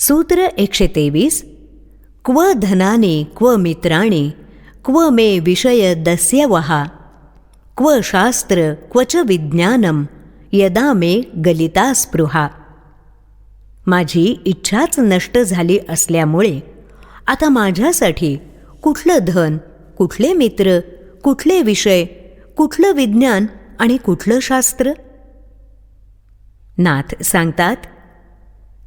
सूत्र एकशे तेवीस. क्व धनाने क्व मित्राणि क्व मे विषय दस्यवहा क्व शास्त्र क्वच विज्ञानम यदा मे गलिता स्पृहा माझी इच्छाच नष्ट झाली असल्यामुळे आता माझ्यासाठी कुठलं धन कुठले मित्र कुठले विषय कुठलं विज्ञान आणि कुठलं शास्त्र? नाथ सांगतात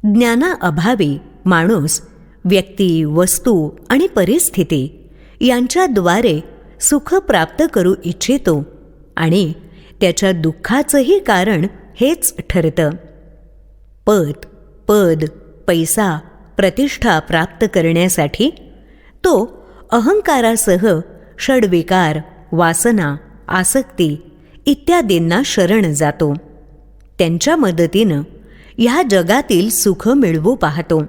ज्ञानाअभावी माणूस व्यक्ती वस्तू आणि परिस्थिती यांच्याद्वारे सुख प्राप्त करू इच्छितो आणि त्याच्या दुःखाचंही कारण हेच ठरतं. पद पद पैसा प्रतिष्ठा प्राप्त करण्यासाठी तो अहंकारासह षडविकार वासना आसक्ती इत्यादींना शरण जातो. त्यांच्या मदतीनं ह्या जगातील सुख मिळवू पाहतो.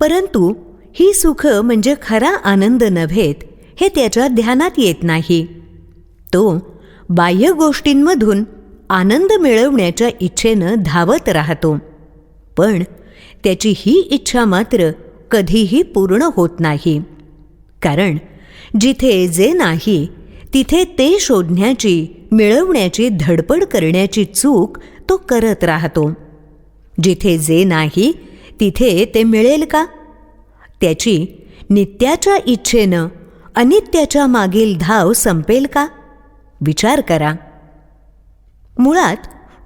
परंतु ही सुख म्हणजे खरा आनंद नव्हेत हे त्याच्या ध्यानात येत नाही. तो बाह्य गोष्टींमधून आनंद मिळवण्याच्या इच्छेनं धावत राहतो. पण त्याची ही इच्छा मात्र कधीही पूर्ण होत नाही. कारण जिथे जे नाही तिथे ते शोधण्याची मिळवण्याची धडपड करण्याची चूक तो करत राहतो. जिथे जे नाही तिथे ते मिळेल का? त्याची नित्याच्या इच्छेनं अनित्याच्या मागील धाव संपेल का? विचार करा. मुळात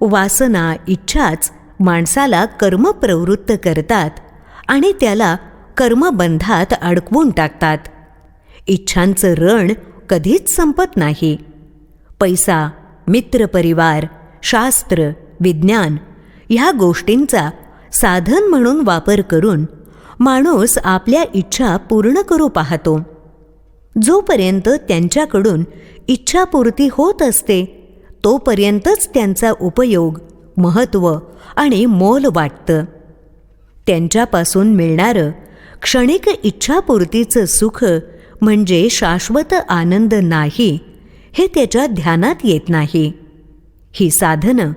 वासना इच्छाच माणसाला कर्म प्रवृत्त करतात आणि त्याला कर्मबंधात अडकवून टाकतात. इच्छांचं रण कधीच संपत नाही. पैसा मित्रपरिवार शास्त्र विज्ञान ह्या गोष्टींचा साधन म्हणून वापर करून माणूस आपल्या इच्छा पूर्ण करू पाहतो. जोपर्यंत त्यांच्याकडून इच्छापूर्ती होत असते तोपर्यंतच त्यांचा उपयोग महत्त्व आणि मोल वाटतं. त्यांच्यापासून मिळणारं क्षणिक इच्छापूर्तीचं सुख म्हणजे शाश्वत आनंद नाही हे त्याच्या ध्यानात येत नाही. ही साधनं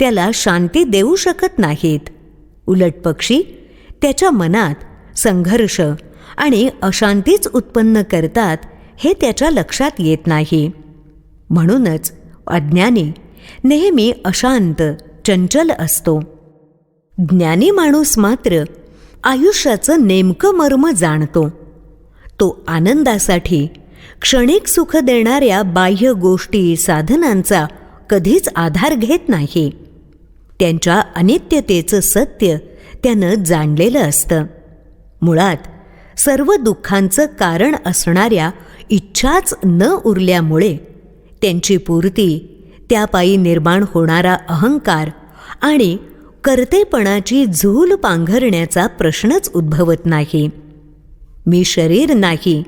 त्याला शांती देऊ शकत नाहीत. उलट पक्षी त्याच्या मनात संघर्ष आणि अशांतीच उत्पन्न करतात हे त्याच्या लक्षात येत नाही. म्हणूनच अज्ञानी नेहमी अशांत चंचल असतो. ज्ञानी माणूस मात्र आयुष्याचं नेमकं मर्म जाणतो. तो आनंदासाठी क्षणिक सुख देणाऱ्या बाह्य गोष्टी साधनांचा कधीच आधार घेत नाही. त्यांच्या अनित्यतेचं सत्य त्यानं जाणलेलं असतं. मुळात सर्व दुःखांचं कारण असणाऱ्या इच्छाच न उरल्यामुळे त्यांची पूर्ती त्यापायी निर्माण होणारा अहंकार आणि कर्तेपणाची झूल पांघरण्याचा प्रश्नच उद्भवत नाही. मी शरीर नाही.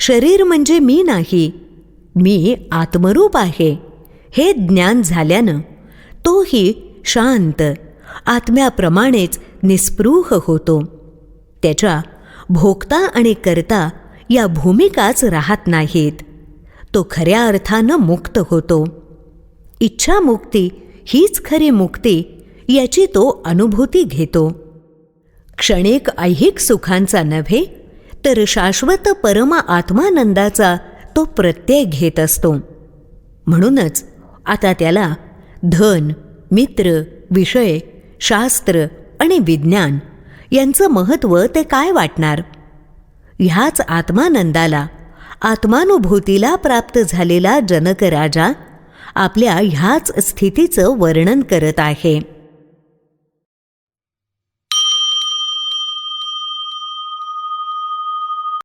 शरीर म्हणजे मी नाही. मी आत्मरूप आहे. हे ज्ञान झाल्यानं तोही शांत आत्म्याप्रमाणेच निस्पृह होतो. त्याच्या भोगता आणि करता या भूमिकाच राहत नाहीत. तो खऱ्या अर्थानं मुक्त होतो. इच्छामुक्ती हीच खरी मुक्ती याची तो अनुभूती घेतो. क्षणिक ऐहिक सुखांचा नव्हे तर शाश्वत परम आत्मानंदाचा तो प्रत्यय घेत असतो. म्हणूनच आता त्याला धन मित्र विषय शास्त्र आणि विज्ञान यांचं महत्त्व ते काय वाटणार? ह्याच आत्मानंदाला आत्मानुभूतीला प्राप्त झालेला जनक राजा आपल्या ह्याच स्थितीचं वर्णन करत आहे.